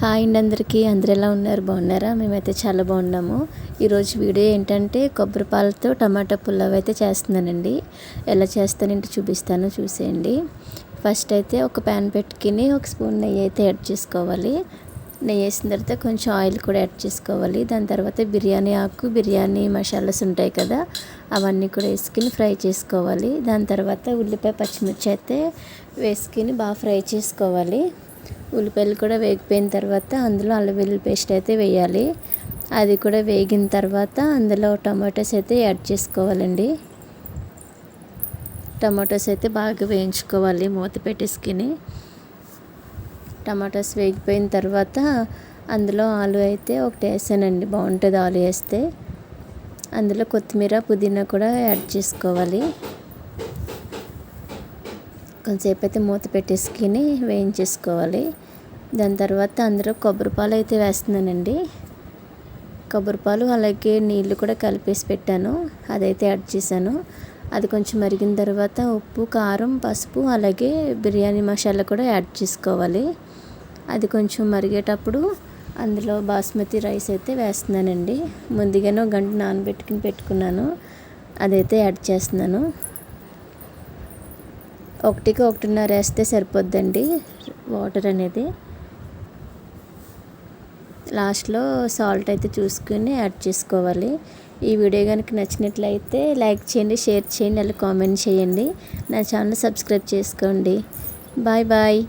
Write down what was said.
Hi అండి అందరికీ. అందరు ఎలా ఉన్నారు? బాగున్నారా? మేమైతే చాలా బాగున్నాము. ఈరోజు వీడియో ఏంటంటే కొబ్బరి పాలతో టమాటా పులావ్ అయితే చేస్తున్నానండి. ఎలా చేస్తానంటే చూపిస్తాను. చూసేయండి. ఫస్ట్ అయితే ఒక ప్యాన్ పెట్టుకుని ఒక స్పూన్ నెయ్యి అయితే యాడ్ చేసుకోవాలి. నెయ్యి వేసిన తర్వాత కొంచెం ఆయిల్ కూడా యాడ్ చేసుకోవాలి. దాని తర్వాత బిర్యానీ ఆకు బిర్యానీ మసాలాస్ ఉంటాయి కదా అవన్నీ కూడా వేసుకుని ఫ్రై చేసుకోవాలి. దాని తర్వాత ఉల్లిపాయ పచ్చిమిర్చి అయితే వేసుకుని బాగా ఫ్రై చేసుకోవాలి. ఉల్లిపాయలు కూడా వేగిపోయిన తర్వాత అందులో అల్లం వెల్లుల్లి పేస్ట్ అయితే వేయాలి. అది కూడా వేగిన తర్వాత అందులో టమాటోస్ అయితే యాడ్ చేసుకోవాలండి. టమాటోస్ అయితే బాగా వేయించుకోవాలి మూత పెట్టేసుకుని టమాటోస్ వేగిపోయిన తర్వాత అందులో ఆలు అయితే ఒకటి వేసానండి బాగుంటుంది ఆలు వేస్తే. అందులో కొత్తిమీర పుదీనా కూడా యాడ్ చేసుకోవాలి. కొంతసేపు అయితే మూత పెట్టేసుకుని వేయించేసుకోవాలి. దాని తర్వాత అందులో కొబ్బరి పాలు అయితే వేస్తున్నానండి. కొబ్బరి పాలు అలాగే నీళ్ళు కూడా కలిపేసి పెట్టాను. అదైతే యాడ్ చేశాను. అది కొంచెం మరిగిన తర్వాత ఉప్పు కారం పసుపు అలాగే బిర్యానీ మసాలా కూడా యాడ్ చేసుకోవాలి. అది కొంచెం మరిగేటప్పుడు అందులో బాస్మతి రైస్ అయితే వేస్తున్నానండి. ముందుగానే ఒక గంట నానబెట్టుకుని పెట్టుకున్నాను. అదైతే యాడ్ చేస్తున్నాను. ఒకటికి ఒకటిన్నర వేస్తే సరిపోద్దండి వాటర్ అనేది. లాస్ట్లో సాల్ట్ అయితే చూసుకుని యాడ్ చేసుకోవాలి. ఈ వీడియో కనుక నచ్చినట్లయితే లైక్ చేయండి షేర్ చేయండి అలా కామెంట్ చేయండి. నా ఛానల్ సబ్స్క్రైబ్ చేసుకోండి. Bye bye.